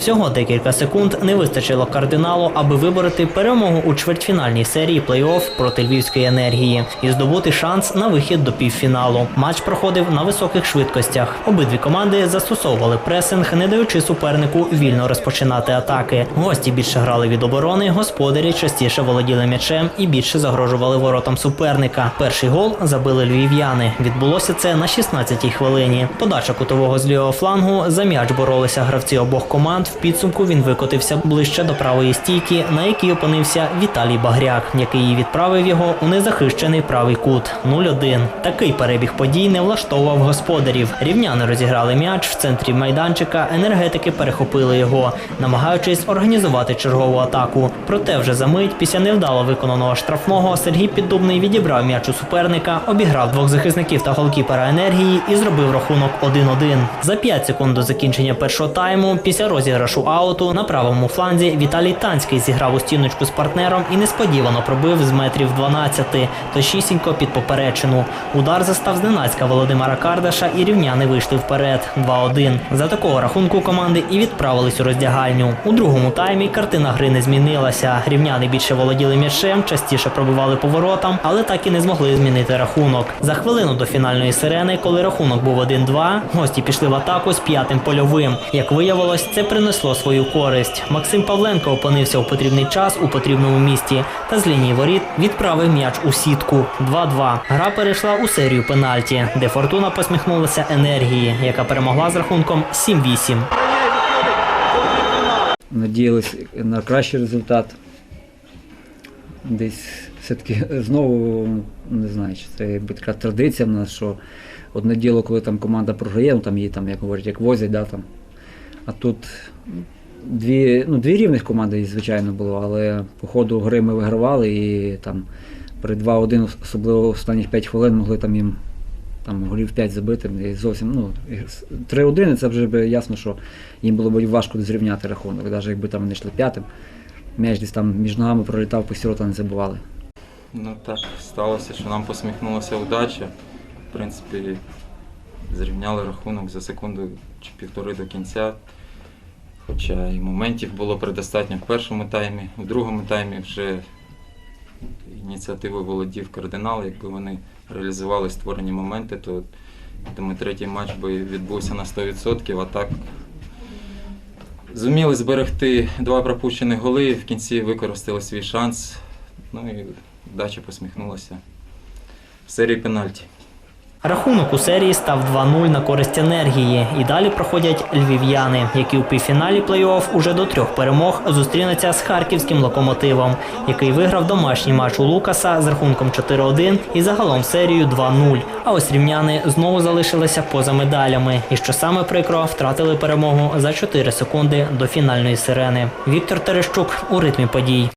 Всього декілька секунд не вистачило кардиналу, аби вибороти перемогу у чвертьфінальній серії плей-офф проти львівської енергії і здобути шанс на вихід до півфіналу. Матч проходив на високих швидкостях. Обидві команди застосовували пресинг, не даючи супернику вільно розпочинати атаки. Гості більше грали від оборони, господарі частіше володіли м'ячем і більше загрожували воротам суперника. Перший гол забили львів'яни. Відбулося це на 16-й хвилині. Подача кутового з лівого флангу за м'яч боролися гравці обох команд. В підсумку він викотився ближче до правої стійки, на якій опинився Віталій Багряк, який відправив його у незахищений правий кут. 0-1. Такий перебіг подій не влаштовував господарів. Рівняни розіграли м'яч в центрі майданчика. Енергетики перехопили його, намагаючись організувати чергову атаку. Проте вже за мить після невдало виконаного штрафного Сергій Піддубний відібрав м'яч у суперника, обіграв двох захисників та голкіпера енергії і зробив рахунок 1-1. За 5 секунд до закінчення першого тайму, після розіграшу ауту на правому фланзі Віталій Танський зіграв у стіночку з партнером і несподівано пробив з метрів 12, точнісінько під поперечину. Удар застав зненацька Володимира Кардаша і рівняни вийшли вперед 2-1. За такого рахунку команди і відправились у роздягальню. У другому таймі картина гри не змінилася. Рівняни більше володіли м'ячем, частіше пробивали поворотам, але так і не змогли змінити рахунок. За хвилину до фінальної сирени, коли рахунок був 1-2, гості пішли в атаку з п'ятим польовим. Як виявилось, це принесло свою користь. Максим Павленко опинився у потрібний час у потрібному місці та з лінії воріт відправив м'яч у сітку. 2-2. Гра перейшла у серію пенальті, де фортуна посміхнулася енергії, яка перемогла з рахунком 7-8. Надіялись на кращий результат. Десь все-таки знову не знаю, чи це якби така традиція в нас, що одне діло, коли там команда програє, ну там її там, як говорять, як возять, да, там. А тут дві, ну, дві рівних команди, звичайно, було, але по ходу гри ми вигравали і там при 2-1, особливо останніх 5 хвилин, могли там їм там голів 5 забити. І зовсім, ну, 3-1, це вже би ясно, що їм було б важко зрівняти рахунок, навіть якби там вони йшли п'ятим. М'яч десь там між ногами пролітав, по сірота не забували. Ну так сталося, що нам посміхнулася удача. В принципі, зрівняли рахунок за секунду чи півтори до кінця. Хоча і моментів було предостатньо в першому таймі, в другому таймі вже ініціативою володів кардинал. Якби вони реалізували створені моменти, то думаю, третій матч би відбувся на 100%, а так зуміли зберегти два пропущені голи, в кінці використали свій шанс. Ну і вдача посміхнулася. В серії пенальті. Рахунок у серії став 2-0 на користь енергії. І далі проходять львів'яни, які у півфіналі плей-офф уже до трьох перемог зустрінуться з харківським локомотивом, який виграв домашній матч у Лукаса з рахунком 4-1 і загалом серію 2-0. А ось рівняни знову залишилися поза медалями. І що саме прикро, втратили перемогу за 4 секунди до фінальної сирени. Віктор Терещук у ритмі подій.